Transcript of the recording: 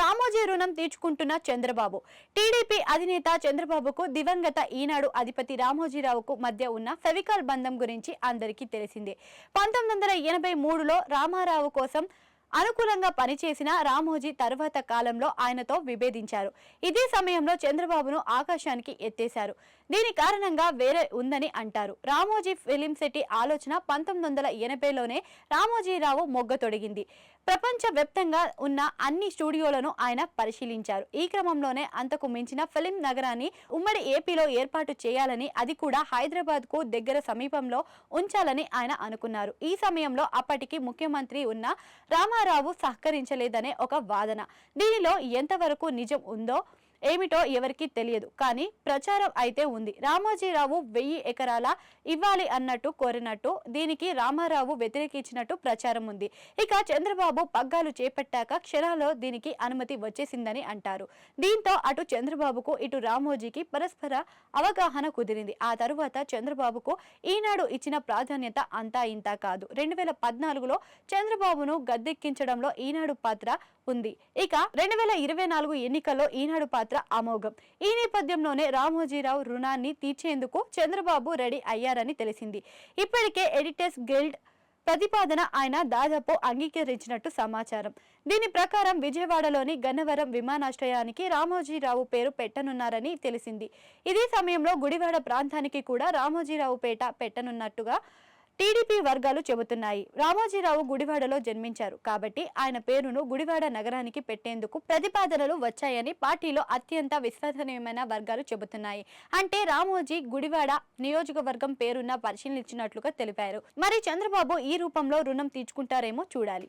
రామోజీ రుణం తీర్చుకుంటున్న చంద్రబాబు. టీడీపీ అధినేత చంద్రబాబుకు దివంగత ఈనాడు అధిపతి రామోజీరావుకు మధ్య ఉన్న ఫెవికాల్ బంధం గురించి అందరికీ తెలిసిందే. పంతొమ్మిది వందల ఎనభై మూడులో రామారావు కోసం అనుకూలంగా పనిచేసిన రామోజీ తరువాత కాలంలో ఆయనతో విభేదించారు. ఇదే సమయంలో చంద్రబాబును ఆకాశానికి ఎత్తేశారు. దీని కారణంగా వేరే ఉందని అంటారు. రామోజీ ఫిలిం సిటీ ఆలోచన పంతొమ్మిది వందల ఎనభైలోనే రామోజీరావు మొగ్గతొడిగింది ప్రపంచ వ్యాప్తంగా ఉన్న అన్ని స్టూడియోలను ఆయన పరిశీలించారు. ఈ క్రమంలోనే అంతకు మించిన ఫిలిం నగరాన్ని ఉమ్మడి ఏపీలో ఏర్పాటు చేయాలని అది కూడా హైదరాబాద్కు దగ్గర సమీపంలో ఉంచాలని ఆయన అనుకున్నారు. ఈ సమయంలో అప్పటికి ముఖ్యమంత్రి ఉన్న రామారావు సహకరించలేదనే ఒక వాదన. దీనిలో ఎంతవరకు నిజం ఉందో ఏమిటో ఎవరికీ తెలియదు. కానీ ప్రచారం అయితే ఉంది. రామోజీరావు వెయ్యి ఎకరాల ఇవ్వాలి అన్నట్టు కోరినట్టు దీనికి రామారావు వ్యతిరేకించినట్టు ప్రచారం ఉంది. ఇక చంద్రబాబు పగ్గాలు చేపట్టాక క్షణాల్లో దీనికి అనుమతి వచ్చేసిందని అంటారు. దీంతో అటు చంద్రబాబుకు ఇటు రామోజీకి పరస్పర అవగాహన కుదిరింది. ఆ తరువాత చంద్రబాబుకు ఈనాడు ఇచ్చిన ప్రాధాన్యత అంతా ఇంతా కాదు. రెండు వేల పద్నాలుగులో చంద్రబాబును గద్దెక్కించడంలో ఈనాడు పాత్ర ఉంది. ఇక రెండు వేల ఇరవై నాలుగు ఎన్నికల్లో ఈనాడు పాత్ర పాత్ర అమోఘం. ఈ నేపథ్యంలోనే రామోజీరావు రుణాన్ని తీర్చేందుకు చంద్రబాబు రెడీ అయ్యారని తెలిసింది. ఇప్పటికే ఎడిటర్స్ గిల్డ్ ప్రతిపాదన ఆయన దాదాపు అంగీకరించినట్టు సమాచారం. దీని ప్రకారం విజయవాడలోని గన్నవరం విమానాశ్రయానికి రామోజీరావు పేరు పెట్టనున్నారని తెలిసింది. ఇదే సమయంలో గుడివాడ ప్రాంతానికి కూడా రామోజీరావు పేట పెట్టనున్నట్టుగా టీడీపీ వర్గాలు చెబుతున్నాయి. రామోజీరావు గుడివాడలో జన్మించారు. కాబట్టి ఆయన పేరును గుడివాడ నగరానికి పెట్టేందుకు ప్రతిపాదనలు వచ్చాయని పార్టీలో అత్యంత విశ్వసనీయమైన వర్గాలు చెబుతున్నాయి. అంటే రామోజీ గుడివాడ నియోజకవర్గం పేరున్న పరిశీలించినట్లుగా తెలిపారు. మరి చంద్రబాబు ఈ రూపంలో రుణం తీర్చుకుంటారేమో చూడాలి.